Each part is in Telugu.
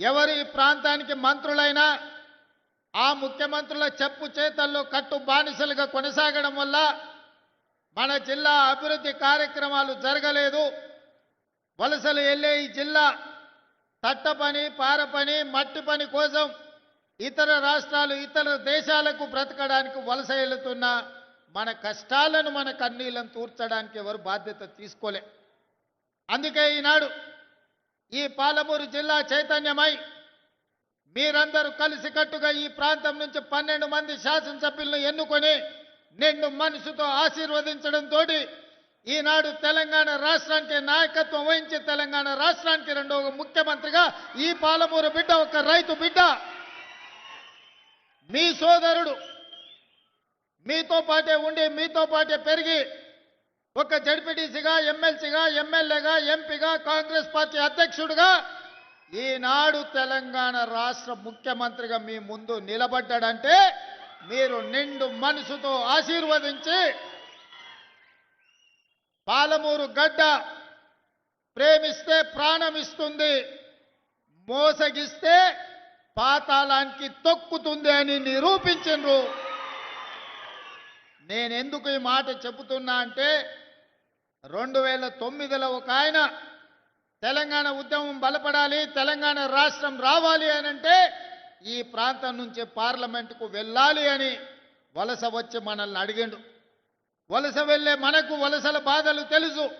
ఎవరు ఈ ప్రాంతానికి మంత్రులైనా ఆ ముఖ్యమంత్రుల చెప్పు చేతల్లో కట్టు బానిసలుగా కొనసాగడం వల్ల మన జిల్లా అభివృద్ధి కార్యక్రమాలు జరగలేదు. వలసలు వెళ్ళే ఈ జిల్లా తట్ట పని మట్టి పని కోసం ఇతర రాష్ట్రాలు ఇతర దేశాలకు బ్రతకడానికి వలస వెళుతున్న మన కష్టాలను మన కన్నీళ్ళను తూర్చడానికి ఎవరు బాధ్యత తీసుకోలే. అందుకే ఈనాడు ఈ పాలమూరు జిల్లా చైతన్యమై మీరందరూ కలిసికట్టుగా ఈ ప్రాంతం నుంచి పన్నెండు మంది శాసనసభ్యులను ఎన్నుకొని నిండు మనసుతో ఆశీర్వదించడంతో ఈనాడు తెలంగాణ రాష్ట్రానికి నాయకత్వం వహించి తెలంగాణ రాష్ట్రానికి రెండవ ముఖ్యమంత్రిగా ఈ పాలమూరు బిడ్డ ఒక రైతు బిడ్డ. మీ సోదరుడు మీతో పాటే ఉండి మీతో పాటే పెరిగి ఒక జడ్పీటీసీగా ఎమ్మెల్సీగా ఎమ్మెల్యేగా ఎంపీగా కాంగ్రెస్ పార్టీ అధ్యక్షుడిగా ఈనాడు తెలంగాణ రాష్ట్ర ముఖ్యమంత్రిగా మీ ముందు నిలబడ్డాడంటే మీరు నిండు మనసుతో ఆశీర్వదించి పాలమూరు గడ్డ ప్రేమిస్తే ప్రాణం ఇస్తుంది మోసగిస్తే పాతాళానికి తొక్కుతుంది అని నిరూపించరు నేను ఎందుకు ఈ మాట చెబుతున్నా అంటే రెండు వేల తొమ్మిదిలో ఒక ఆయన తెలంగాణ ఉద్యమం బలపడాలి తెలంగాణ రాష్ట్రం రావాలి అని అంటే ఈ ప్రాంతం నుంచి పార్లమెంటుకు వెళ్ళాలి అని వలస వచ్చి మనల్ని అడిగిండు. వలస వెళ్ళే మనకు వలసల బాధలు తెలుసు.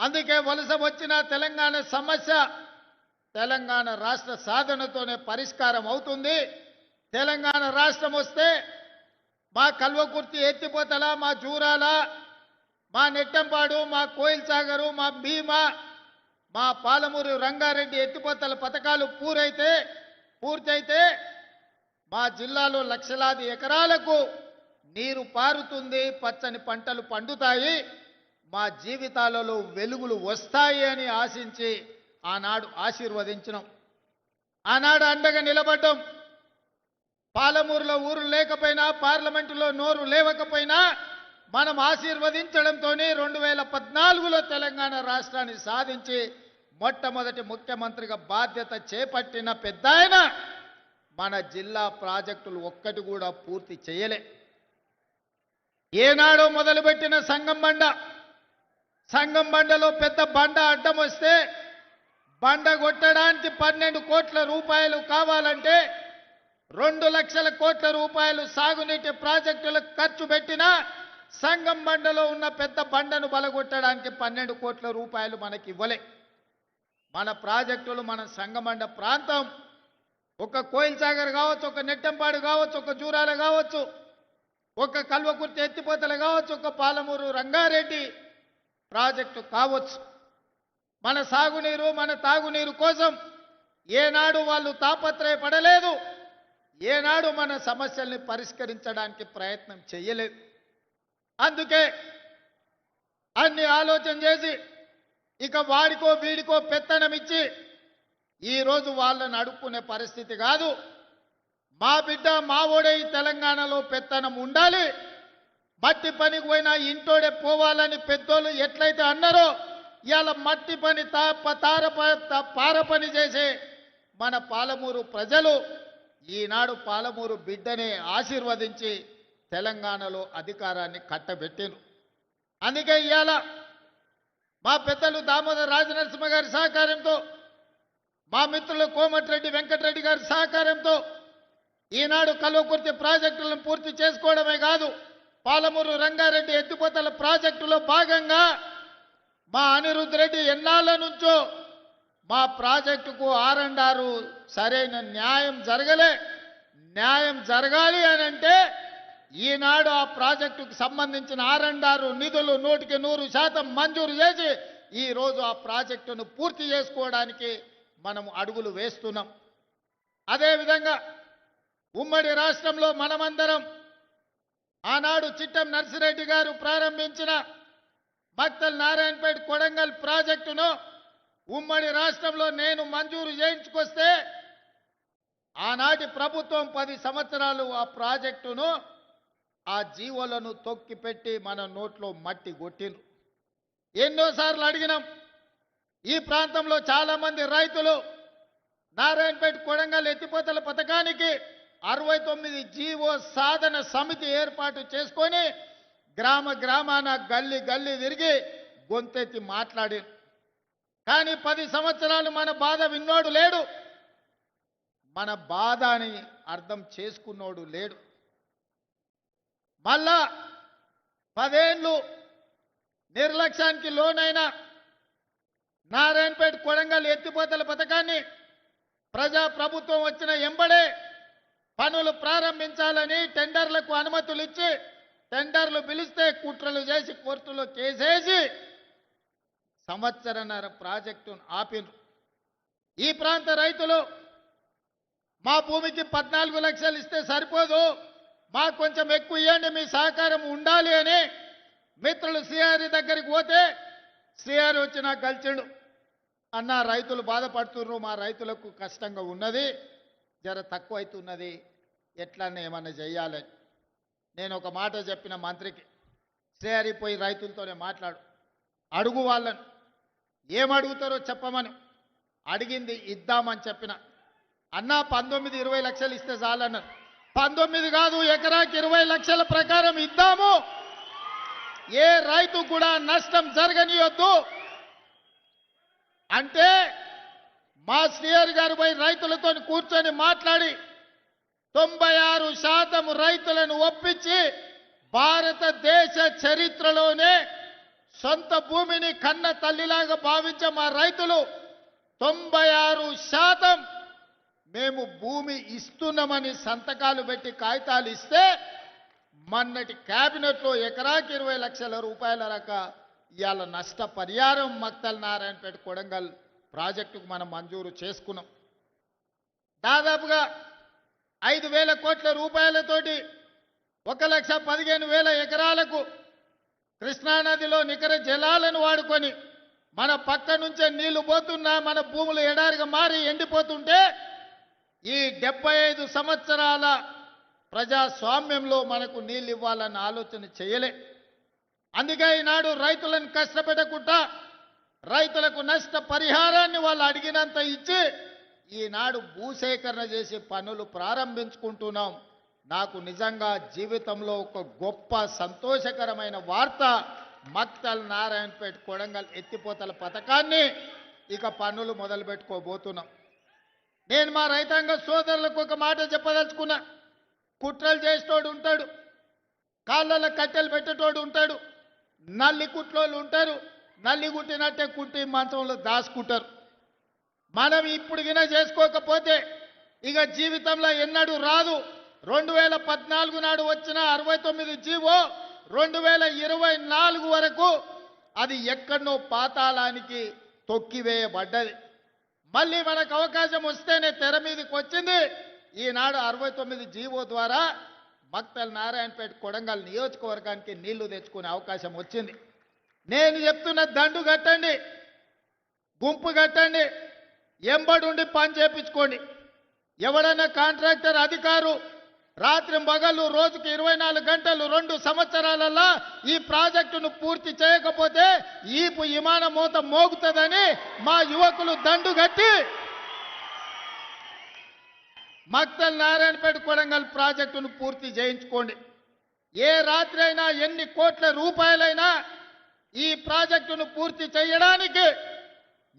అందుకే వలస వచ్చిన తెలంగాణ సమస్య తెలంగాణ రాష్ట్ర సాధనతోనే పరిష్కారం అవుతుంది. తెలంగాణ రాష్ట్రం వస్తే మా కల్వకుర్తి ఎత్తిపోతలా మా జూరాల మా నెట్టంపాడు మా కోయిల్ సాగరు మా భీమా మా పాలమూరు రంగారెడ్డి ఎత్తిపోతల పథకాలు పూరైతే పూర్తయితే మా జిల్లాలో లక్షలాది ఎకరాలకు నీరు పారుతుంది పచ్చని పంటలు పండుతాయి మా జీవితాలలో వెలుగులు వస్తాయి అని ఆశించి ఆనాడు ఆశీర్వదించినాం. ఆనాడు అండగా నిలబడ్డం. పాలమూరులో ఊరు లేకపోయినా పార్లమెంటులో నోరు లేవకపోయినా మనం ఆశీర్వదించడంతోనే రెండు వేల పద్నాలుగులో తెలంగాణ రాష్ట్రాన్ని సాధించి మొట్టమొదటి ముఖ్యమంత్రిగా బాధ్యత చేపట్టిన పెద్ద మన జిల్లా ప్రాజెక్టులు ఒక్కటి కూడా పూర్తి చేయలే. ఏనాడో మొదలుపెట్టిన సంగం బండ. సంగం బండలో పెద్ద బండ అడ్డం వస్తే బండ కొట్టడానికి పన్నెండు కోట్ల రూపాయలు కావాలంటే రెండు లక్షల కోట్ల రూపాయలు సాగునీటి ప్రాజెక్టులకు ఖర్చు పెట్టినా సంగం బండలో ఉన్న పెద్ద బండను బలగొట్టడానికి పన్నెండు కోట్ల రూపాయలు మనకి ఇవ్వలే మన ప్రాజెక్టులు మన సంగమండ ప్రాంతం. ఒక కోయిల్ సాగర్ కావచ్చు ఒక నెట్టంపాడు కావచ్చు ఒక జూరాల కావచ్చు ఒక కల్వకుర్తి ఎత్తిపోతలు కావచ్చు ఒక పాలమూరు రంగారెడ్డి ప్రాజెక్టు కావచ్చు. మన సాగునీరు మన తాగునీరు కోసం ఏనాడు వాళ్ళు తాపత్రయపడలేదు. ఏనాడు మన సమస్యల్ని పరిష్కరించడానికి ప్రయత్నం చేయలేదు. అందుకే అన్ని ఆలోచన చేసి ఇక వాడికో వీడికో పెత్తనం ఇచ్చి ఈరోజు వాళ్ళని అడుక్కునే పరిస్థితి కాదు. మా బిడ్డ మా ఓడే ఈ తెలంగాణలో పెత్తనం ఉండాలి. మట్టి పనికి పోయినా ఇంటోడే పోవాలని పెద్దోళ్ళు ఎట్లయితే అన్నారో ఇవాళ మట్టి పని తా తార పార పని చేసే మన పాలమూరు ప్రజలు ఈనాడు పాలమూరు బిడ్డని ఆశీర్వదించి తెలంగాణలో అధికారాన్ని కట్టబెట్టాను అందుకే ఇవాళ మా పెద్దలు దామోదర్ రాజనరసింహ గారి సహకారంతో మా మిత్రులు కోమటిరెడ్డి వెంకటరెడ్డి గారి సహకారంతో ఈనాడు కలువకుర్తి ప్రాజెక్టులను పూర్తి చేసుకోవడమే కాదు పాలమూరు రంగారెడ్డి ఎత్తిపోతల ప్రాజెక్టులో భాగంగా మా అనిరుద్ధ్ రెడ్డి ఎన్నాళ్ళ నుంచో మా ప్రాజెక్టుకు ఆర్ సరైన న్యాయం జరగలే. న్యాయం జరగాలి అని అంటే ఈనాడు ఆ ప్రాజెక్టుకు సంబంధించిన ఆర్ నిధులు నూటికి నూరు శాతం మంజూరు చేసి ఈ రోజు ఆ ప్రాజెక్టును పూర్తి చేసుకోవడానికి మనం అడుగులు వేస్తున్నాం. అదేవిధంగా ఉమ్మడి రాష్ట్రంలో మనమందరం ఆనాడు చిట్టం నర్సిరెడ్డి గారు ప్రారంభించిన మక్తల్ నారాయణపేట కొడంగల్ ప్రాజెక్టును ఉమ్మడి రాష్ట్రంలో నేను మంజూరు చేయించుకొస్తే ఆనాటి ప్రభుత్వం పది సంవత్సరాలు ఆ ప్రాజెక్టును ఆ జీవోలను తొక్కిపెట్టి మన నోట్లో మట్టి కొట్టిండ్రు. ఎన్నోసార్లు అడిగినాం. ఈ ప్రాంతంలో చాలామంది రైతులు నారాయణపేట కొడంగల్ ఎత్తిపోతల పథకానికి అరవై తొమ్మిది జీవో సాధన సమితి ఏర్పాటు చేసుకొని గ్రామ గ్రామాన గల్లి గల్లి తిరిగి గొంతెత్తి మాట్లాడి. కానీ పది సంవత్సరాలు మన బాధ విన్నోడు లేడు. మన బాధ అని అర్థం చేసుకున్నోడు లేడు. మళ్ళా పదేళ్ళు నిర్లక్ష్యానికి లోనైన నారాయణపేట కొడంగల్ ఎత్తిపోతల పథకాన్ని ప్రజా ప్రభుత్వం వచ్చిన ఎంబడే పనులు ప్రారంభించాలని టెండర్లకు అనుమతులు ఇచ్చి టెండర్లు పిలిస్తే కుట్రలు చేసి కోర్టులో కేసేసి సంవత్సరన్నర ప్రాజెక్టును ఆపిరు ఈ ప్రాంత రైతులు మా భూమికి పద్నాలుగు లక్షలు ఇస్తే సరిపోదు. మాకు కొంచెం ఎక్కువ ఇవ్వండి మీ సహకారం ఉండాలి అని మిత్రులు సిఆర్ దగ్గరికి పోతే సిఆర్ వచ్చి నాకు కలిసిండు. అన్న రైతులు బాధపడుతున్నారు మా రైతులకు కష్టంగా ఉన్నది జర తక్కువ అవుతున్నది ఎట్లన్నా ఏమన్నా చేయాలని నేను ఒక మాట చెప్పిన మంత్రికి శ్రేహరి పోయి రైతులతోనే మాట్లాడు. అడుగు వాళ్ళని. ఏం అడుగుతారో చెప్పమని అడిగింది ఇద్దామని చెప్పిన. అన్నా పంతొమ్మిది ఇరవై లక్షలు ఇస్తే చాలన్నారు. పంతొమ్మిది కాదు ఎకరాకి ఇరవై లక్షల ప్రకారం ఇద్దాము. ఏ రైతు కూడా నష్టం జరగనియొద్దు. అంటే మా శ్రీహరి గారు పోయి రైతులతో కూర్చొని మాట్లాడి తొంభై ఆరు శాతం రైతులను ఒప్పించి భారతదేశ చరిత్రలోనే సొంత భూమిని కన్న తల్లిలాగా భావించే మా రైతులు తొంభై ఆరు శాతం మేము భూమి ఇస్తున్నామని సంతకాలు పెట్టి కాగితాలు ఇస్తే మొన్నటి క్యాబినెట్లో ఎకరాకి ఇరవై లక్షల రూపాయల రక ఇవాళ నష్ట పరిహారం మక్తల్ నారాయణపేట కొడంగల్ ప్రాజెక్టుకు మనం మంజూరు చేసుకున్నాం. దాదాపుగా ఐదు వేల కోట్ల రూపాయలతోటి ఒక లక్ష పదిహేను వేల ఎకరాలకు కృష్ణానదిలో నికర జలాలను వాడుకొని మన పక్క నుంచే నీళ్ళు పోతున్నా మన భూములు ఎడారిగా మారి ఎండిపోతుంటే ఈ డెబ్బై ఐదు సంవత్సరాల ప్రజాస్వామ్యంలో మనకు నీళ్ళు ఇవ్వాలన్న ఆలోచన చేయలే. అందుకే ఈనాడు రైతులను కష్టపెట్టకుండా రైతులకు నష్ట పరిహారాన్ని వాళ్ళు అడిగినంత ఇచ్చి ఈనాడు భూసేకరణ చేసి పనులు ప్రారంభించుకుంటున్నాం. నాకు నిజంగా జీవితంలో ఒక గొప్ప సంతోషకరమైన వార్త మక్తల్ నారాయణపేట కొడంగల్ ఎత్తిపోతల పథకాన్ని ఇక పనులు మొదలు పెట్టుకోబోతున్నాం నేను మా రైతాంగ సోదరులకు ఒక మాట చెప్పదలుచుకున్నా. కుట్రలు చేసేటోడు ఉంటాడు. కాళ్ళలో కట్టెలు పెట్టేటోడు ఉంటాడు. నల్లి కుట్లోళ్ళు ఉంటారు. నల్లి కుట్టినట్టే కుట్టి మంచంలో దాచుకుంటారు. మనం ఇప్పుడు గిన చేసుకోకపోతే ఇక జీవితంలో ఎన్నడూ రాదు. రెండు వేల పద్నాలుగు నాడు వచ్చిన అరవై తొమ్మిది జీవో రెండు వేల ఇరవై నాలుగు వరకు అది ఎక్కడనో పాతాళానికి తొక్కివేయబడ్డది. మళ్ళీ మనకు అవకాశం వస్తేనే తెర మీదకి వచ్చింది. ఈనాడు అరవై తొమ్మిది జీవో ద్వారా భక్తల నారాయణపేట కొడంగల్ నియోజకవర్గానికి నీళ్ళు తెచ్చుకునే అవకాశం వచ్చింది. నేను చెప్తున్న దండు కట్టండి గుంపు కట్టండి ఎంబడుండి పని చేపించుకోండి. ఎవడన్నా కాంట్రాక్టర్ అధికారు రాత్రి పగలు రోజుకి ఇరవై నాలుగు గంటలు రెండు సంవత్సరాలలో ఈ ప్రాజెక్టును పూర్తి చేయకపోతే ఈపు విమాన మూత మోగుతుందని మా యువకులు దండు కట్టి మక్తల్ నారాయణపేట కొడంగల్ ప్రాజెక్టును పూర్తి చేయించుకోండి. ఏ రాత్రి అయినా ఎన్ని కోట్ల రూపాయలైనా ఈ ప్రాజెక్టును పూర్తి చేయడానికి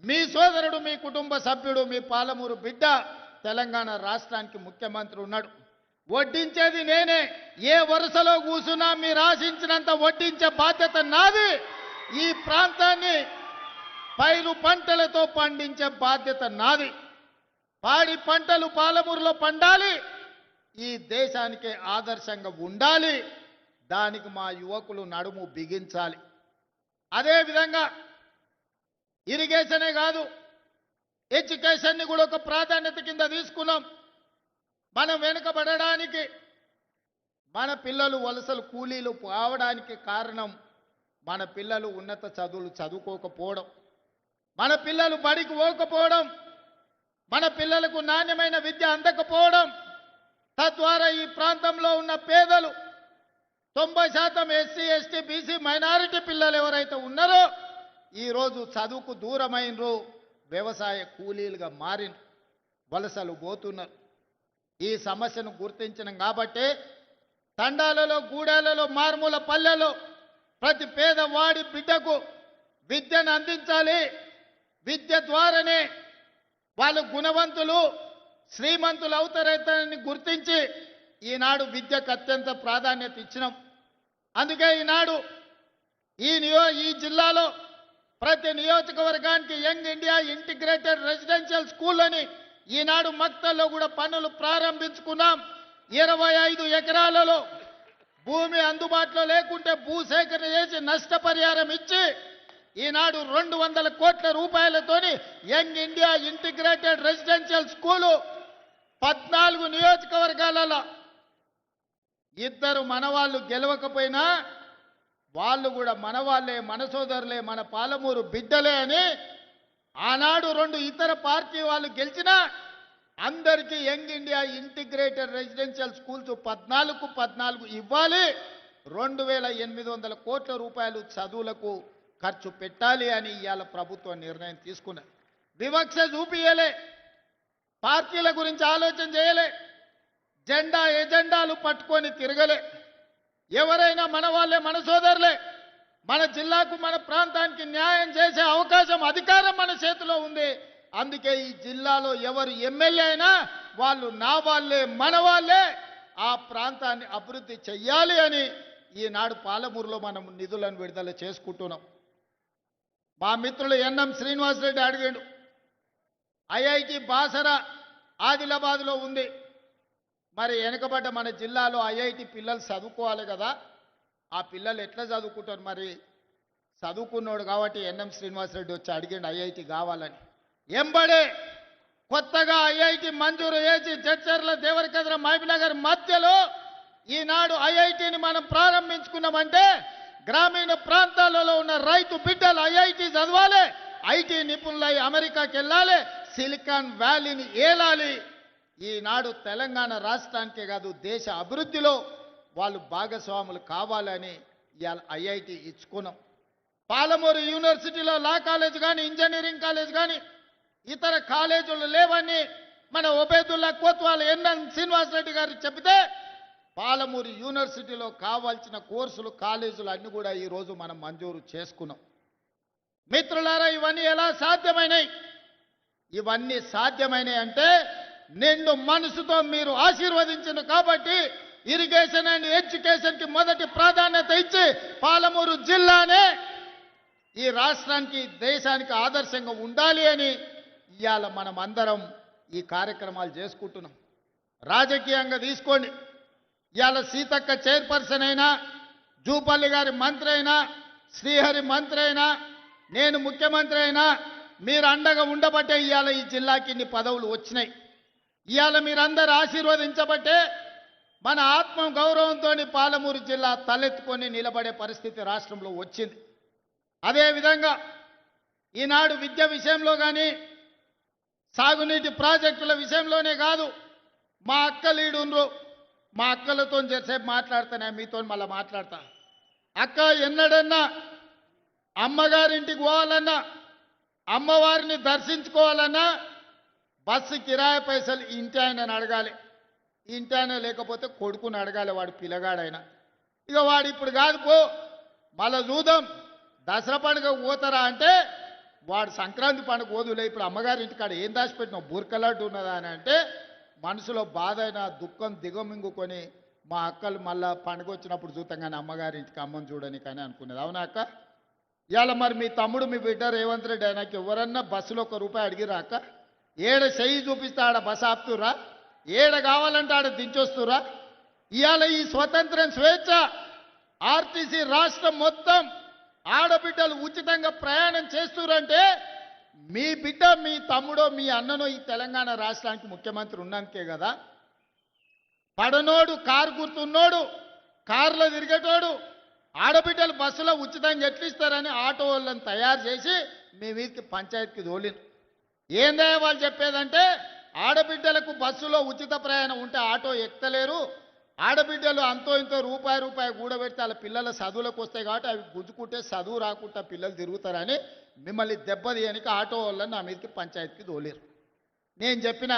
మీ సోదరుడు మీ కుటుంబ సభ్యుడు మీ పాలమూరు బిడ్డ తెలంగాణ రాష్ట్రానికి ముఖ్యమంత్రి ఉన్నాడు. వడ్డించేది నేనే. ఏ వరుసలో కూసున్నా మీరు ఆశించినంత వడ్డించే బాధ్యత నాది. ఈ ప్రాంతాన్ని పైరు పంటలతో పండించే బాధ్యత నాది. పాడి పంటలు పాలమూరులో పండాలి. ఈ దేశానికి ఆదర్శంగా ఉండాలి. దానికి మా యువకులు నడుము బిగించాలి. అదేవిధంగా ఇరిగేషనే కాదు ఎడ్యుకేషన్ని కూడా ఒక ప్రాధాన్యత కింద తీసుకున్నాం. మనం వెనుకబడడానికి మన పిల్లలు వలసలు కూలీలు పోవడానికి కారణం మన పిల్లలు ఉన్నత చదువులు చదువుకోకపోవడం. మన పిల్లలు బడికి పోకపోవడం. మన పిల్లలకు నాణ్యమైన విద్య అందకపోవడం. తద్వారా ఈ ప్రాంతంలో ఉన్న పేదలు తొంభై శాతం ఎస్సీ ఎస్టీ బీసీ మైనారిటీ పిల్లలు ఎవరైతే ఉన్నారో ఈరోజు చదువుకు దూరమైనరు వ్యవసాయ కూలీలుగా మారిన వలసలు పోతున్నారు. ఈ సమస్యను గుర్తించడం కాబట్టి తండాలలో గూడాలలో మారుమూల పల్లెలో ప్రతి పేదవాడి బిడ్డకు విద్యను అందించాలి. విద్య ద్వారానే వాళ్ళు గుణవంతులు శ్రీమంతులు అవుతారని గుర్తించి ఈనాడు విద్యకు అత్యంత ప్రాధాన్యత ఇచ్చినాం. అందుకే ఈనాడు ఈ నియో ఈ జిల్లాలో ప్రతి నియోజకవర్గానికి young India integrated residential school అని ఈనాడు మక్తల్లో కూడా పనులు ప్రారంభించుకున్నాం. ఇరవై ఐదు ఎకరాలలో భూమి అందుబాటులో లేకుంటే భూసేకరణ చేసి నష్టపరిహారం ఇచ్చి ఈనాడు రెండు వందల కోట్ల రూపాయలతోని young India integrated residential school పద్నాలుగు నియోజకవర్గాలలో ఇద్దరు మనవాళ్ళు గెలవకపోయినా వాళ్ళు కూడా మనవాళ్ళే మన సోదరులే మన పాలమూరు బిడ్డలే అని ఆనాడు రెండు ఇతర పార్టీ వాళ్ళు గెలిచినా అందరికీ young India integrated residential schools పద్నాలుగు పద్నాలుగు ఇవ్వాలి. రెండు వేల ఎనిమిది వందల కోట్ల రూపాయలు చదువులకు ఖర్చు పెట్టాలి అని ఇవాళ ప్రభుత్వం నిర్ణయం తీసుకున్నది వివక్ష చూపియలే. పార్టీల గురించి ఆలోచన చేయలే. జెండా ఎజెండాలు పట్టుకొని తిరగలే. ఎవరైనా మన వాళ్ళే మన సోదరులే. మన జిల్లాకు మన ప్రాంతానికి న్యాయం చేసే అవకాశం అధికారం మన చేతిలో ఉంది. అందుకే ఈ జిల్లాలో ఎవరు ఎమ్మెల్యే అయినా వాళ్ళు నా వాళ్ళే మన వాళ్ళే. ఆ ప్రాంతాన్ని అభివృద్ధి చెయ్యాలి అని ఈనాడు పాలమూరులో మనం నిధులను విడుదల చేసుకుంటున్నాం. మా మిత్రులు ఎన్ఎం శ్రీనివాసరెడ్డి అడిగాడు ఐఐటి బాసర ఆదిలాబాద్లో ఉంది. మరి వెనుకబడ్డ మన జిల్లాలో ఐఐటి పిల్లలు చదువుకోవాలి కదా. ఆ పిల్లలు ఎట్లా చదువుకుంటారు మరి? చదువుకున్నాడు కాబట్టి ఎన్ఎం శ్రీనివాసరెడ్డి వచ్చి అడిగిండు ఐఐటి కావాలని. ఎంబడే కొత్తగా ఐఐటి మంజూరు చేసి జడ్చర్ల దేవరికద్ర మహబూబ్నగర్ మధ్యలో ఈనాడు ఐఐటిని మనం ప్రారంభించుకున్నామంటే గ్రామీణ ప్రాంతాలలో ఉన్న రైతు బిడ్డలు ఐఐటి చదవాలి ఐటీ నిపుణులై అమెరికాకి వెళ్ళాలి సిలికాన్ వ్యాలీని ఏలాలి. ఈనాడు తెలంగాణ రాష్ట్రానికే కాదు దేశ అభివృద్ధిలో వాళ్ళు భాగస్వాములు కావాలని ఇవాళ ఐఐటి ఇచ్చుకున్నాం. పాలమూరు యూనివర్సిటీలో లా కాలేజ్ కానీ ఇంజనీరింగ్ కాలేజ్ కానీ ఇతర కాలేజీలు లేవని మన ఒబేదుల్లా కోత్వాల్ ఎన్ఎన్ శ్రీనివాసరెడ్డి గారు చెబితే పాలమూరు యూనివర్సిటీలో కావాల్సిన కోర్సులు కాలేజీలు అన్నీ కూడా ఈరోజు మనం మంజూరు చేసుకున్నాం. మిత్రులారా ఇవన్నీ ఎలా సాధ్యమైనాయి? ఇవన్నీ సాధ్యమైనాయి అంటే నిండు మనసుతో మీరు ఆశీర్వదించిన కాబట్టి ఇరిగేషన్ అండ్ ఎడ్యుకేషన్కి మొదటి ప్రాధాన్యత ఇచ్చి పాలమూరు జిల్లానే ఈ రాష్ట్రానికి దేశానికి ఆదర్శంగా ఉండాలి అని ఇవాళ మనం అందరం ఈ కార్యక్రమాలు చేసుకుంటున్నాం. రాజకీయంగా తీసుకోండి. ఇవాళ సీతక్క చైర్పర్సన్ అయినా జూపల్లి గారి మంత్రి అయినా శ్రీహరి మంత్రి అయినా నేను ముఖ్యమంత్రి అయినా మీరు అండగా ఉండబట్టే ఇవాళ ఈ జిల్లాకి ఇన్ని పదవులు వచ్చినాయి. ఇవాళ మీరందరూ ఆశీర్వదించబట్టే మన ఆత్మ గౌరవంతో పాలమూరు జిల్లా తలెత్తుకొని నిలబడే పరిస్థితి రాష్ట్రంలో వచ్చింది. అదేవిధంగా ఈనాడు విద్య విషయంలో కానీ సాగునీటి ప్రాజెక్టుల విషయంలోనే కాదు మా అక్క లీడుండ్రు మా అక్కలతో చేసేపు మాట్లాడుతానే మీతో మళ్ళీ మాట్లాడతా. అక్క ఎన్నడన్నా అమ్మగారింటికి పోవాలన్నా అమ్మవారిని దర్శించుకోవాలన్నా బస్సు కిరాయి పైసలు ఇంటి ఆయనని అడగాలి. ఇంటానే లేకపోతే కొడుకుని అడగాలి వాడు పిల్లగాడైనా. ఇక వాడు ఇప్పుడు కాదు పో. మళ్ళా చూద్దాం. దసరా పండుగ పోతారా అంటే వాడు సంక్రాంతి పండుగ పోదులే. ఇప్పుడు అమ్మగారి ఇంటికాడ ఏం దాచిపెట్టినావు బుర్కలాంటి ఉన్నదా అని అంటే మనసులో బాధ అయినా దుఃఖం దిగమింగుకొని మా అక్కలు మళ్ళా పండుగ వచ్చినప్పుడు చూద్దాం కానీ అమ్మగారి ఇంటికి అమ్మని చూడని కానీ అనుకునేది. అవునా అక్క? ఇవాళ మరి మీ తమ్ముడు మీ బిడ్డ రేవంత్ రెడ్డి ఆయనకి ఎవరన్నా బస్సులో ఒక రూపాయి అడిగిరాక ఏడ చెయ్యి చూపిస్తే ఆడ బస్సు ఆపుతురా ఏడ కావాలంటే ఆడ దించొస్తురా? ఇవాళ ఈ స్వతంత్రం స్వేచ్ఛ ఆర్టీసీ రాష్ట్రం మొత్తం ఆడబిడ్డలు ఉచితంగా ప్రయాణం చేస్తురంటే మీ బిడ్డ మీ తమ్ముడో మీ అన్ననో ఈ తెలంగాణ రాష్ట్రానికి ముఖ్యమంత్రి ఉన్నానికే కదా. పడనోడు కారు గుర్తున్నోడు కారులో తిరిగేటోడు ఆడబిడ్డలు బస్సులో ఉచితంగా ఎట్లిస్తారని ఆటో వాళ్ళని తయారు చేసి మీ వీరికి పంచాయతీకి తోలింది ఏందే వాళ్ళు చెప్పేదంటే ఆడబిడ్డలకు బస్సులో ఉచిత ప్రయాణం ఉంటే ఆటో ఎక్కలేరు. ఆడబిడ్డలు అంతో ఇంతో రూపాయి రూపాయి కూడబెడితే వాళ్ళ పిల్లల చదువులకు వస్తాయి కాబట్టి అవి గుంజుకుంటే చదువు రాకుండా పిల్లలు తిరుగుతారని మిమ్మల్ని దెబ్బతీయనికి ఆటో వాళ్ళని నా మీదకి పంచాయతీకి తోలేరు. నేను చెప్పిన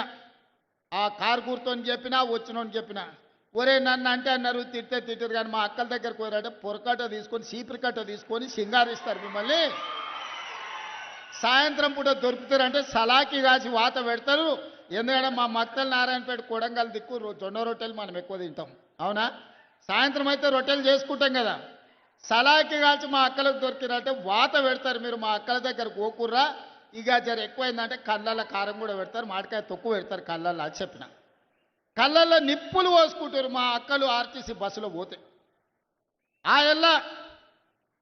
ఆ కారు గుర్తోని చెప్పినా వచ్చినోని చెప్పినా ఒరే నన్ను అంటే అన్నారు తిట్టే తిట్టారు కానీ మా అక్కల దగ్గరకు పోయారంటే పొరకట్ట తీసుకొని సీపురి కట్ట తీసుకొని సింగారిస్తారు మిమ్మల్ని. సాయంత్రం పూట దొరుకుతారంటే సలాకి కాసి వాత పెడతారు. ఎందుకంటే మా మక్తల్ నారాయణపేట కొడంగల్ దిక్కు జొన్న రొట్టెలు మనం ఎక్కువ తింటాం. అవునా? సాయంత్రం అయితే రొట్టెలు చేసుకుంటాం కదా. సలాకి కాల్చి మా అక్కలకు దొరికినట్టే వాత పెడతారు మీరు మా అక్కల దగ్గర కోకుర్రా ఇక జర ఎక్కువైందంటే కళ్ళల్లో కారం కూడా పెడతారు మామిడికాయ తొక్కు పెడతారు కళ్ళల్లో అది చెప్పిన. కళ్ళల్లో నిప్పులు పోసుకుంటారు మా అక్కలు ఆర్టీసీ బస్సులో పోతే. ఆ ఎల్లా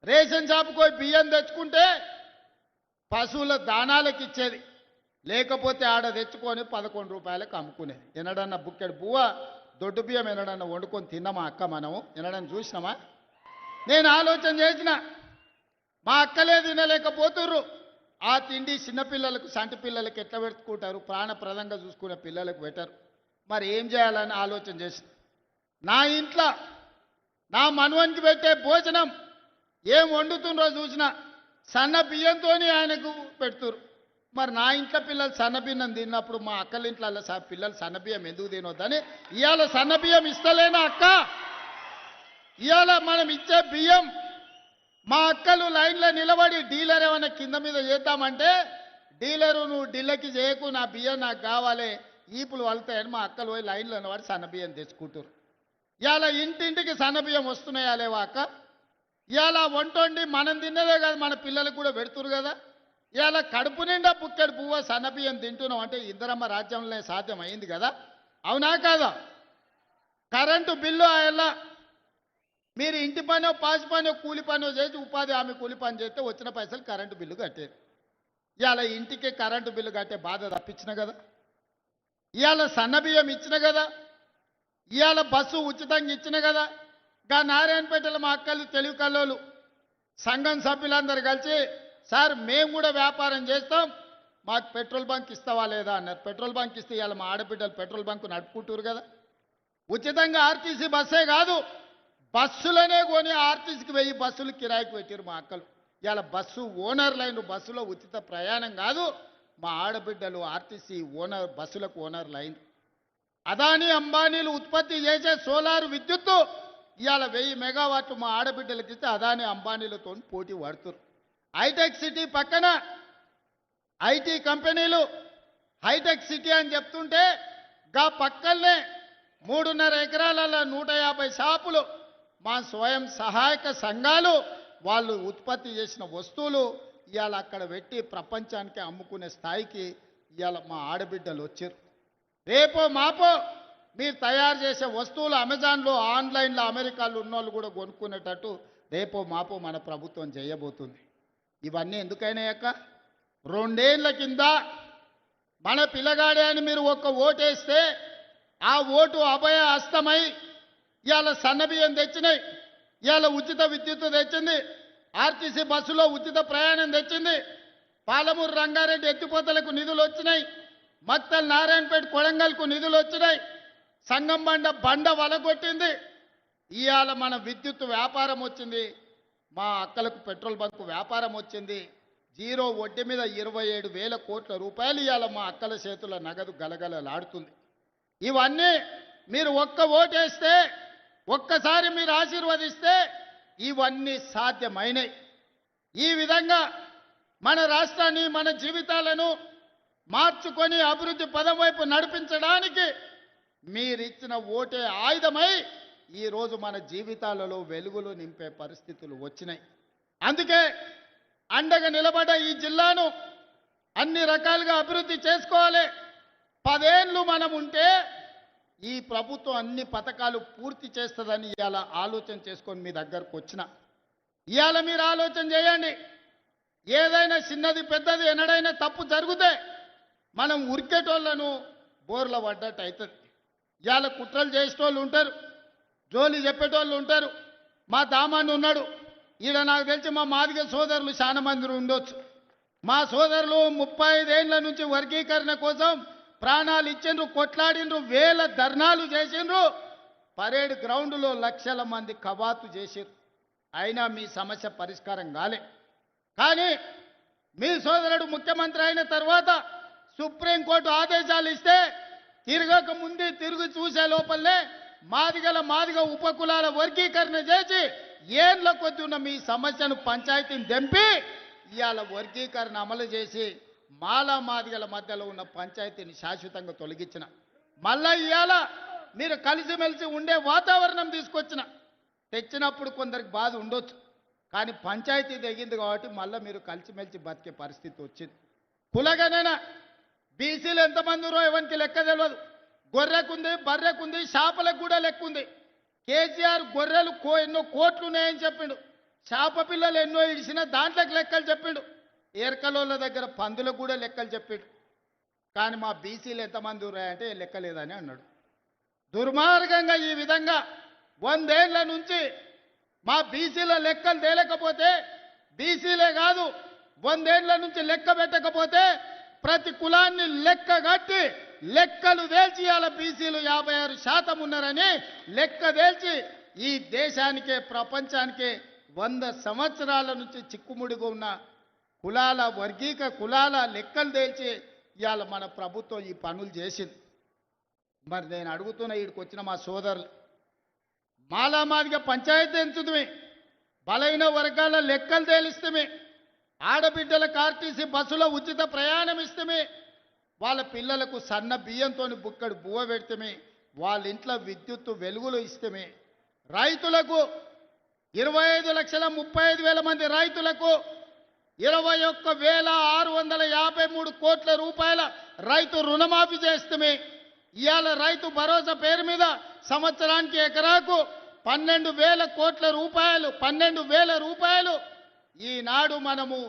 రేషన్ షాపుకి పోయి బియ్యం తెచ్చుకుంటే పశువుల దానాలకు ఇచ్చేది. లేకపోతే ఆడ తెచ్చుకొని పదకొండు రూపాయలకు అమ్ముకునేది ఎనడన్నా బుక్కెడు బువ్వ దొడ్డు బియ్యం ఎనడన్నా వండుకొని తిన్నామా అక్క మనము? ఎనడన్నా చూసినామా? నేను ఆలోచన చేసిన మా అక్కలే తినలేకపోతుర్రు ఆ తిండి చిన్నపిల్లలకు సంటి పిల్లలకు ఎట్లా పెట్టుకుంటారు? ప్రాణప్రదంగా చూసుకునే పిల్లలకు పెట్టరు. మరి ఏం చేయాలని ఆలోచన చేసిన. నా ఇంట్లో నా మనవనికి పెట్టే భోజనం ఏం వండుతుండ్రో చూసిన. సన్న బియ్యంతో ఆయనకు పెడుతురు మరి నా ఇంట్లో పిల్లలు సన్నబియ్యం తిన్నప్పుడు మా అక్కల ఇంట్లో స- పిల్లలు సన్న బియ్యం ఎందుకు తినొద్దని ఇవాళ సన్న బియ్యం ఇస్తలేనా అక్క? ఇవాళ మనం ఇచ్చే బియ్యం మా అక్కలు లైన్లో నిలబడి డీలర్ ఏమైనా కింద మీద చేద్దామంటే డీలరు నువ్వు ఢిల్లీకి చేయకు నా బియ్యం నాకు కావాలి ఈపులు వలుతాయని మా అక్కలు పోయి లైన్లో ఉన్నవాడు సన్న బియ్యం తెచ్చుకుంటారు ఇవాళ ఇంటింటికి సన్న బియ్యం వస్తున్నాయా లేవా అక్క? ఇవాళ వంట వండి మనం తిన్నదే కాదు మన పిల్లలకు కూడా పెడుతురు కదా? ఇవాళ కడుపు నిండా పుక్కడి పువ్వ సన్నబియ్యం తింటున్నాం అంటే ఇందరమ్మ రాజ్యంలోనే సాధ్యం అయింది కదా? అవునా కాదా? కరెంటు బిల్లు ఆయన మీరు ఇంటి పనో పాసి పనో కూలి పనో చేసి ఉపాధి హామీ కూలి పని చేస్తే వచ్చిన పైసలు కరెంటు బిల్లు కట్టేది ఇవాళ ఇంటికి కరెంటు బిల్లు కట్టే బాధ తప్పించిన కదా? ఇవాళ సన్నబియ్యం ఇచ్చిన కదా? ఇవాళ బస్సు ఉచితంగా ఇచ్చిన కదా? గా నారాయణపేటలో మా అక్కలు తెలివి కల్లోలు సంఘం సభ్యులందరూ కలిసి సార్ మేము కూడా వ్యాపారం చేస్తాం. మాకు పెట్రోల్ బంక్ ఇస్తావా లేదా అన్నారు. పెట్రోల్ బంక్ ఇస్తే ఇవాళ మా ఆడబిడ్డలు పెట్రోల్ బంక్ నడుపుకుంటారు కదా. ఉచితంగా ఆర్టీసీ బస్సే కాదు బస్సులనే కొని ఆర్టీసీకి వెయ్యి బస్సులు కిరాయికి పెట్టారు మా అక్కలు. ఇవాళ బస్సు ఓనర్లైన్ బస్సులో ఉచిత ప్రయాణం కాదు మా ఆడబిడ్డలు ఆర్టీసీ ఓనర్ బస్సులకు ఓనర్లైన్ అదానీ అదాని అంబానీలు ఉత్పత్తి చేసే సోలార్ విద్యుత్తు ఇవాళ వెయ్యి మెగావాట్లు మా ఆడబిడ్డలకి ఇస్తే అదాని అంబానీలతో పోటీ పడుతున్నారు హైటెక్ సిటీ పక్కన ఐటీ కంపెనీలు హైటెక్ సిటీ అని చెప్తుంటే గా పక్కనే మూడున్నర ఎకరాలలో నూట యాభై షాపులు మా స్వయం సహాయక సంఘాలు వాళ్ళు ఉత్పత్తి చేసిన వస్తువులు ఇవాళ అక్కడ పెట్టి ప్రపంచానికి అమ్ముకునే స్థాయికి ఇవాళ మా ఆడబిడ్డలు వచ్చారు. రేపో మాపో మీరు తయారు చేసే వస్తువులు అమెజాన్లో ఆన్లైన్లో అమెరికాలో ఉన్నోళ్ళు కూడా కొనుక్కునేటట్టు రేపో మాపో మన ప్రభుత్వం చేయబోతుంది. ఇవన్నీ ఎందుకైనా అక్క? రెండేళ్ళ కింద మన పిల్లగాడే అని మీరు ఒక్క ఓటేస్తే ఆ ఓటు అభయ హస్తమై ఇవాళ సన్నబియ్యం తెచ్చినాయి ఇవాళ ఉచిత విద్యుత్ తెచ్చింది ఆర్టీసీ బస్సులో ఉచిత ప్రయాణం తెచ్చింది పాలమూరు రంగారెడ్డి ఎత్తిపోతలకు నిధులు వచ్చినాయి మక్తల్ నారాయణపేట కొడంగల్కు నిధులు వచ్చినాయి సంగం బండ బండ వలగొట్టింది. ఇవాళ మన విద్యుత్ వ్యాపారం వచ్చింది. మా అక్కలకు పెట్రోల్ బంకు వ్యాపారం వచ్చింది. జీరో వడ్డీ మీద ఇరవై ఏడు వేల కోట్ల రూపాయలు ఇవాళ మా అక్కల చేతుల నగదు గలగలలాడుతుంది. ఇవన్నీ మీరు ఒక్క ఓటేస్తే ఒక్కసారి మీరు ఆశీర్వదిస్తే ఇవన్నీ సాధ్యమైనవి ఈ విధంగా మన రాష్ట్రాన్ని మన జీవితాలను మార్చుకొని అభివృద్ధి పదం వైపు నడిపించడానికి మీరిచ్చిన ఓటే ఆయుధమై ఈరోజు మన జీవితాలలో వెలుగులు నింపే పరిస్థితులు వచ్చినాయి. అందుకే అండగా నిలబడ్డ ఈ జిల్లాను అన్ని రకాలుగా అభివృద్ధి చేసుకోవాలి. పదేళ్ళు మనం ఉంటే ఈ ప్రభుత్వం అన్ని పథకాలు పూర్తి చేస్తుందని ఇవాళ ఆలోచన చేసుకొని మీ దగ్గరకు వచ్చిన. ఇవాళ మీరు ఆలోచన చేయండి. ఏదైనా చిన్నది పెద్దది ఎన్నడైనా తప్పు జరిగితే మనం ఉరికేటోళ్ళను బోర్ల పడ్డట్టు అవుతుంది ఇవాళ కుట్రలు చేసేటోళ్ళు ఉంటారు. జోలి చెప్పేటోళ్ళు ఉంటారు. మా దామాన్ని ఉన్నాడు. ఈడ నాకు తెలిసి మా మాదిగ సోదరులు చాలా మంది ఉండొచ్చు. మా సోదరులు ముప్పై ఐదేళ్ళ నుంచి వర్గీకరణ కోసం ప్రాణాలు ఇచ్చిండ్రు కొట్లాడిండ్రు వేల ధర్నాలు చేసిండ్రు. పరేడ్ గ్రౌండ్లో లక్షల మంది కవాతు చేసిర్రు అయినా మీ సమస్య పరిష్కారం కాలే. కానీ మీ సోదరుడు ముఖ్యమంత్రి అయిన తర్వాత సుప్రీంకోర్టు ఆదేశాలు ఇస్తే తిరగక ముందే తిరిగి చూసే లోపలనే మాదిగల మాదిగ ఉపకులాల వర్గీకరణ చేసి ఏండ్ల కొద్ది ఉన్న మీ సమస్యను పంచాయతీని దంపి ఇవాళ వర్గీకరణ అమలు చేసి మాలా మాదిగల మధ్యలో ఉన్న పంచాయతీని శాశ్వతంగా తొలగించిన. మళ్ళా ఇవాళ మీరు కలిసిమెలిసి ఉండే వాతావరణం తీసుకొచ్చిన. తెచ్చినప్పుడు కొందరికి బాధ ఉండొచ్చు. కానీ పంచాయతీ తెగింది కాబట్టి మళ్ళీ మీరు కలిసిమెలిసి బతికే పరిస్థితి వచ్చింది. కులగనైనా బీసీలు ఎంతమంది ఉన్నారో ఎవరికి లెక్క తెలియదు గొర్రెకుంది బర్రెకుంది చేపలకు కూడా లెక్క ఉంది కేసీఆర్ గొర్రెలు కో ఎన్నో కోట్లు ఉన్నాయని చెప్పిండు. చేప పిల్లలు ఎన్నో ఇడిసిన దాంట్లోకి లెక్కలు చెప్పిండు. ఏర్కలోళ్ళ దగ్గర పందులకు కూడా లెక్కలు చెప్పిండు. కానీ మా బీసీలు ఎంతమంది ఉన్నాయంటే లెక్కలేదని అన్నాడు. దుర్మార్గంగా ఈ విధంగా వందేళ్ళ నుంచి మా బీసీల లెక్కలు తేలేకపోతే బీసీలే కాదు వందేళ్ళ నుంచి లెక్క పెట్టకపోతే ప్రతి కులాన్ని లెక్క కట్టి లెక్కలు తేల్చి ఇవాళ బీసీలు యాభై ఆరు శాతం ఉన్నారని లెక్క తేల్చి ఈ దేశానికే ప్రపంచానికే వంద సంవత్సరాల నుంచి చిక్కుముడిగా ఉన్న కులాల వర్గీక కులాల లెక్కలు తేల్చి ఇవాళ మన ప్రభుత్వం ఈ పనులు చేసింది. మరి నేను అడుగుతున్న ఈడికి వచ్చిన మా సోదరులు మాలామాదిగా పంచాయతీ ఎంచుతుంది బలైన వర్గాల లెక్కలు తేలిస్తమే ఆడబిడ్డలకు ఆర్టీసీ బస్సులో ఉచిత ప్రయాణం ఇస్తమే వాళ్ళ పిల్లలకు సన్న బియ్యంతో బుక్కడు బువ్వ పెడితేమే వాళ్ళ ఇంట్లో విద్యుత్తు వెలుగులు ఇస్తమే. రైతులకు ఇరవై ఐదు లక్షల ముప్పై ఐదు వేల మంది రైతులకు ఇరవై ఒక్క వేల ఆరు వందల యాభై మూడు కోట్ల రూపాయల రైతు రుణమాఫీ చేస్తమే. ఇవాళ రైతు భరోసా పేరు మీద సంవత్సరానికి ఎకరాకు పన్నెండు వేల కోట్ల రూపాయలు పన్నెండు వేల రూపాయలు. ఈనాడు మనము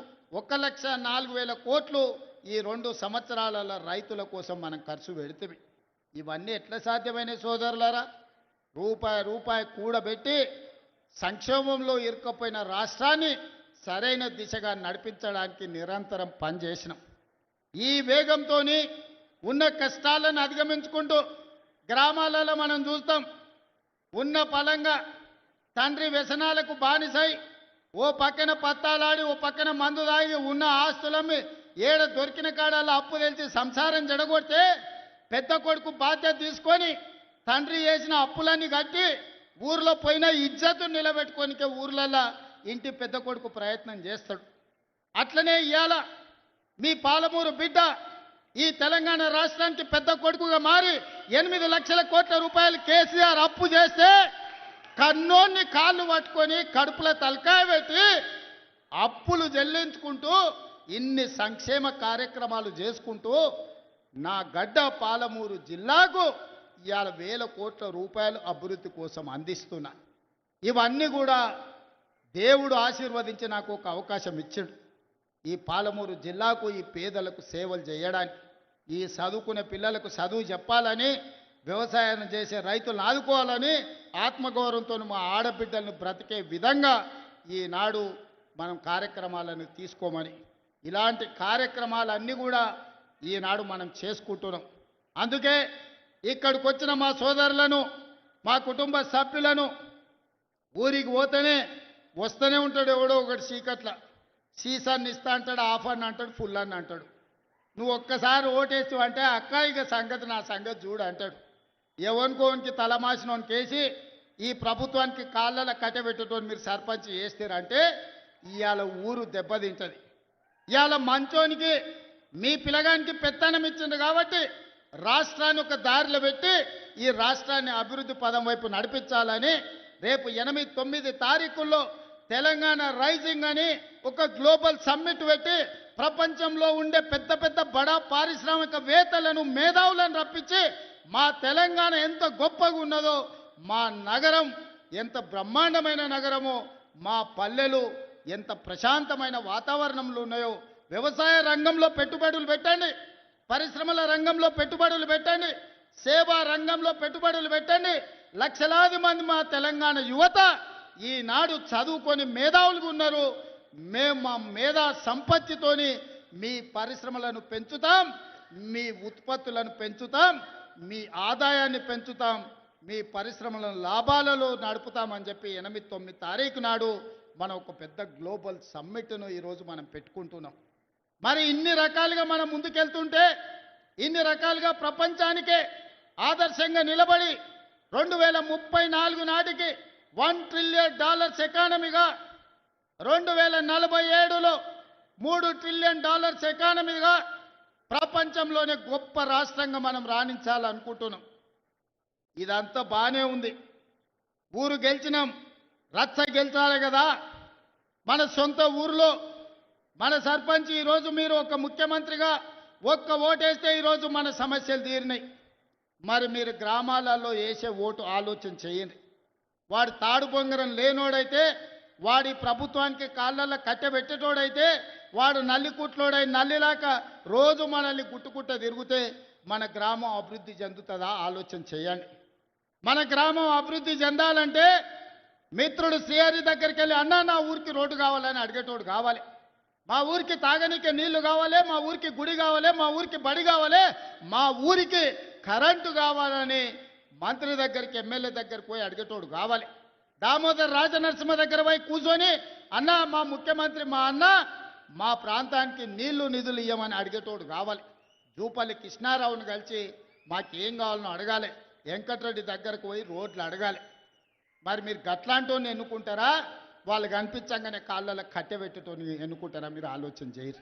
ఒక లక్ష నాలుగు వేల కోట్లు ఈ రెండు సంవత్సరాలలో రైతుల కోసం మనం ఖర్చు పెడితే ఇవన్నీ ఎట్లా సాధ్యమైన సోదరులారా? రూపాయి రూపాయి కూడబెట్టి సంక్షోభంలో ఇరుక్కపోయిన రాష్ట్రాన్ని సరైన దిశగా నడిపించడానికి నిరంతరం పనిచేసినాం. ఈ వేగంతో ఉన్న కష్టాలను అధిగమించుకుంటూ గ్రామాలలో మనం చూస్తాం. ఉన్న పలంగా తండ్రి వ్యసనాలకు బానిసై ఓ పక్కన పత్తాలాడి ఓ పక్కన మందు తాగి ఉన్న ఆస్తులమ్మి ఏడ దొరికిన కాడాల అప్పు తెలిసి సంసారం జడగొడితే పెద్ద కొడుకు బాధ్యత తీసుకొని తండ్రి చేసిన అప్పులన్నీ కట్టి ఊర్లో పోయిన ఇజ్జతు నిలబెట్టుకోనికే ఊర్లల్లా ఇంటి పెద్ద కొడుకు ప్రయత్నం చేస్తాడు. అట్లనే ఇవాళ మీ పాలమూరు బిడ్డ ఈ తెలంగాణ రాష్ట్రానికి పెద్ద కొడుకుగా మారి ఎనిమిది లక్షల కోట్ల రూపాయలు కేసీఆర్ అప్పు చేస్తే కన్నోన్ని కాళ్ళు పట్టుకొని కడుపులో తలకాయ పెట్టి అప్పులు చెల్లించుకుంటూ ఇన్ని సంక్షేమ కార్యక్రమాలు చేసుకుంటూ నా గడ్డ పాలమూరు జిల్లాకు ఇవాళ వేల కోట్ల రూపాయలు అభివృద్ధి కోసం అందిస్తున్నా. ఇవన్నీ కూడా దేవుడు ఆశీర్వదించి నాకు ఒక అవకాశం ఇచ్చాడు. ఈ పాలమూరు జిల్లాకు ఈ పేదలకు సేవలు చేయడానికి ఈ చదువుకునే పిల్లలకు చదువు చెప్పాలని వ్యవసాయం చేసే రైతులను ఆదుకోవాలని ఆత్మగౌరవంతో మా ఆడబిడ్డలను బ్రతికే విధంగా ఈనాడు మనం కార్యక్రమాలను తీసుకోమని ఇలాంటి కార్యక్రమాలన్నీ కూడా ఈనాడు మనం చేసుకుంటున్నాం. అందుకే ఇక్కడికి వచ్చిన మా సోదరులను మా కుటుంబ సభ్యులను ఊరికి పోతేనే వస్తూనే ఉంటాడు ఎవడో ఒకటి చీకట్ల. సీసాన్ని ఇస్తా అంటాడు ఆఫ్ అని అంటాడు ఫుల్ అని అంటాడు. నువ్వు ఒక్కసారి ఓటేసి అంటే అక్క ఇక సంగతి నా సంగతి చూడు అంటాడు. ఎవరికోనికి తలమాసినోనికి వేసి ఈ ప్రభుత్వానికి కాళ్ళలో కట్టబెట్టేటోని మీరు సర్పంచ్ చేస్తారంటే ఇవాళ ఊరు దెబ్బతింటది. ఇవాళ మంచోనికి మీ పిల్లగానికి పెత్తనం ఇచ్చింది కాబట్టి రాష్ట్రాన్ని ఒక దారిలో పెట్టి ఈ రాష్ట్రాన్ని అభివృద్ధి పదం వైపు నడిపించాలని రేపు ఎనిమిది తొమ్మిది తారీఖుల్లో తెలంగాణ రైజింగ్ అని ఒక గ్లోబల్ సమ్మిట్ పెట్టి ప్రపంచంలో ఉండే పెద్ద పెద్ద బడా పారిశ్రామికవేత్తలను మేధావులను రప్పించి మా తెలంగాణ ఎంత గొప్పగా ఉన్నదో మా నగరం ఎంత బ్రహ్మాండమైన నగరమో మా పల్లెలు ఎంత ప్రశాంతమైన వాతావరణంలో ఉన్నాయో వ్యవసాయ రంగంలో పెట్టుబడులు పెట్టండి పరిశ్రమల రంగంలో పెట్టుబడులు పెట్టండి సేవా రంగంలో పెట్టుబడులు పెట్టండి. లక్షలాది మంది మా తెలంగాణ యువత ఈనాడు చదువుకొని మేధావులుగా ఉన్నారు. మేము మా మేధా సంపత్తితోని మీ పరిశ్రమలను పెంచుతాం మీ ఉత్పత్తులను పెంచుతాం మీ ఆదాయాన్ని పెంచుతాం మీ పరిశ్రమలను లాభాలలో నడుపుతామని చెప్పి ఎనిమిది తొమ్మిది తారీఖు నాడు మనం ఒక పెద్ద గ్లోబల్ సమ్మిట్ను ఈరోజు మనం పెట్టుకుంటున్నాం. మరి ఇన్ని రకాలుగా మనం ముందుకెళ్తుంటే ఇన్ని రకాలుగా ప్రపంచానికే ఆదర్శంగా నిలబడి రెండు వేల ముప్పై నాలుగు నాటికి వన్ ట్రిలియన్ డాలర్స్ ఎకానమీగా రెండు వేల నలభై ఏడులో మూడు ట్రిలియన్ డాలర్స్ ఎకానమీగా ప్రపంచంలోనే గొప్ప రాష్ట్రంగా మనం రాణించాలనుకుంటున్నాం. ఇదంతా బాగానే ఉంది. ఊరు గెలిచినాం. రచ్చ గెలిచాలి కదా. మన సొంత ఊర్లో మన సర్పంచ్ ఈరోజు మీరు ఒక ముఖ్యమంత్రిగా ఒక్క ఓటేస్తే ఈరోజు మన సమస్యలు తీరినాయి. మరి మీరు గ్రామాలలో వేసే ఓటు ఆలోచన చేయండి. వాడు తాడు పొంగరం లేనోడైతే వాడి ప్రభుత్వానికి కాళ్ళల్లో కట్టెబెట్టేటోడైతే వాడు నల్లి కుట్లోడై నల్లిలాక రోజు మనల్ని గుట్టుకుట్ట తిరిగితే మన గ్రామం అభివృద్ధి చెందుతుందా? ఆలోచన చేయండి. మన గ్రామం అభివృద్ధి చెందాలంటే మిత్రుడు శ్రీహరి దగ్గరికి వెళ్ళి అన్నా నా ఊరికి రోడ్డు కావాలని అడిగేటోడు కావాలి. మా ఊరికి తాగనీకి నీళ్ళు కావాలి మా ఊరికి గుడి కావాలి మా ఊరికి బడి కావాలి మా ఊరికి కరెంటు కావాలని మంత్రి దగ్గరికి ఎమ్మెల్యే దగ్గరికి పోయి అడిగేటోడు కావాలి. దామోదర్ రాజనరసింహ దగ్గర పోయి కూర్చొని అన్న మా ముఖ్యమంత్రి మా అన్న మా ప్రాంతానికి నీళ్ళు నిధులు ఇవ్వమని అడిగేటోడు కావాలి. జూపల్లి కృష్ణారావుని కలిసి మాకేం కావాలనో అడగాలి. వెంకటరెడ్డి దగ్గరకు పోయి రోడ్లు అడగాలి. మరి మీరు గట్లాంటోని ఎన్నుకుంటారా? వాళ్ళు కనిపించంగానే కాళ్ళలో కట్టెబెట్టేటోని ఎన్నుకుంటారా? మీరు ఆలోచన చేయరు.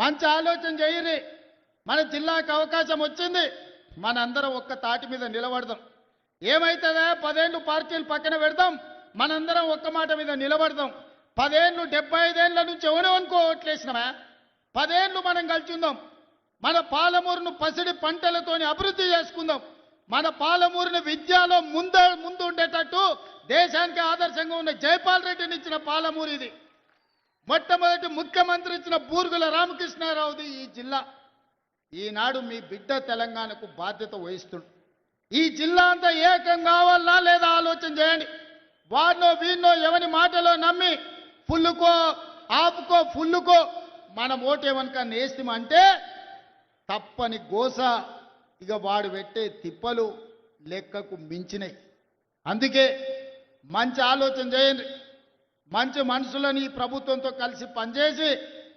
మంచి ఆలోచన చేయరు. మన జిల్లాకు అవకాశం వచ్చింది. మనందరం ఒక్క తాటి మీద నిలబడదాం. ఏమవుతుందా పదేళ్ళు పార్టీలు పక్కన పెడదాం. మనందరం ఒక్క మాట మీద నిలబడదాం. పదేళ్ళు డెబ్బై ఐదేళ్ళ నుంచి ఎవరు అనుకో ఓట్లేసినామా పదేళ్ళు మనం కలిసి ఉందాం మన పాలమూరును పసిడి పంటలతోని అభివృద్ధి చేసుకుందాం. మన పాలమూరుని విద్యలో ముందే ముందు ఉండేటట్టు దేశానికి ఆదర్శంగా ఉన్న జైపాల్ రెడ్డిని ఇచ్చిన పాలమూరు ఇది. మొట్టమొదటి ముఖ్యమంత్రి ఇచ్చిన బూర్గుల రామకృష్ణారావుది ఈ జిల్లా. ఈనాడు మీ బిడ్డ తెలంగాణకు బాధ్యత వహిస్తుడు. ఈ జిల్లా అంతా ఏకం కావాలా లేదా ఆలోచన చేయండి. వాడినో వీడినో ఎవని మాటలో నమ్మి ఫుల్లుకో ఆపుకో ఫుల్లుకో మనం ఓటేమనుక నేస్తామంటే తప్పని గోస ఇక వాడు పెట్టే తిప్పలు లెక్కకు మించినాయి అందుకే మంచి ఆలోచన చేయండి. మంచి మనుషులని ఈ ప్రభుత్వంతో కలిసి పనిచేసి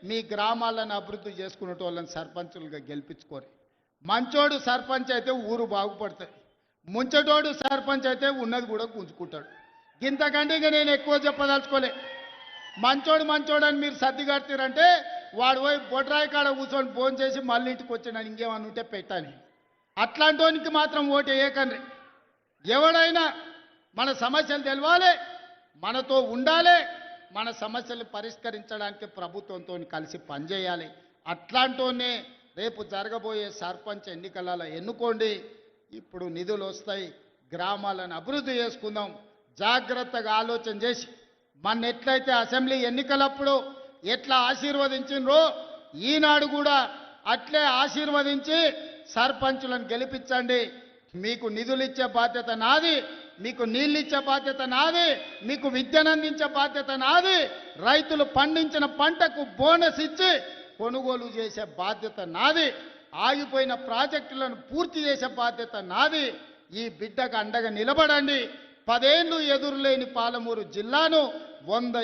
మీ గ్రామాలను అభివృద్ధి చేసుకునే వాళ్ళని సర్పంచులుగా గెలిపించుకోరు. మంచోడు సర్పంచ్ అయితే ఊరు బాగుపడుతుంది ముంచటోడు సర్పంచ్ అయితే ఉన్నది కూడా గుంజుకుంటాడు. ఇంతకంటే ఇక నేను ఎక్కువ చెప్పదలుచుకోలే. మంచోడు మంచోడు అని మీరు సర్ది కడతారంటే వాడు పోయి బొడ్రాయి కాడ కూర్చొని ఫోన్ చేసి మళ్ళీ ఇంటికి వచ్చిన ఇంకేమన్నా ఉంటే పెట్టాను అట్లాంటోనికి మాత్రం ఓటు వేయకండి ఎవడైనా మన సమస్యలు తెలవాలి మనతో ఉండాలి మన సమస్యలు పరిష్కరించడానికి ప్రభుత్వంతో కలిసి పనిచేయాలి. అట్లాంటోనే రేపు జరగబోయే సర్పంచ్ ఎన్నికలలో ఎన్నుకోండి. ఇప్పుడు నిధులు వస్తాయి గ్రామాలను అభివృద్ధి చేసుకుందాం. జాగ్రత్తగా ఆలోచన చేసి మన ఎట్లయితే అసెంబ్లీ ఎన్నికలప్పుడు ఎట్లా ఆశీర్వదించిండ్రో ఈనాడు కూడా అట్లే ఆశీర్వదించి సర్పంచులను గెలిపించండి. మీకు నిధులు ఇచ్చే బాధ్యత నాది మీకు నీళ్ళు ఇచ్చే బాధ్యత నాది మీకు విద్యను అందించే బాధ్యత నాది. రైతులు పండించిన పంటకు బోనస్ ఇచ్చి కొనుగోలు చేసే బాధ్యత నాది. ఆగిపోయిన ప్రాజెక్టులను పూర్తి చేసే బాధ్యత నాది. ఈ బిడ్డకు అండగా నిలబడండి. పదేళ్ళు ఎదురులేని పాలమూరు జిల్లాను వంద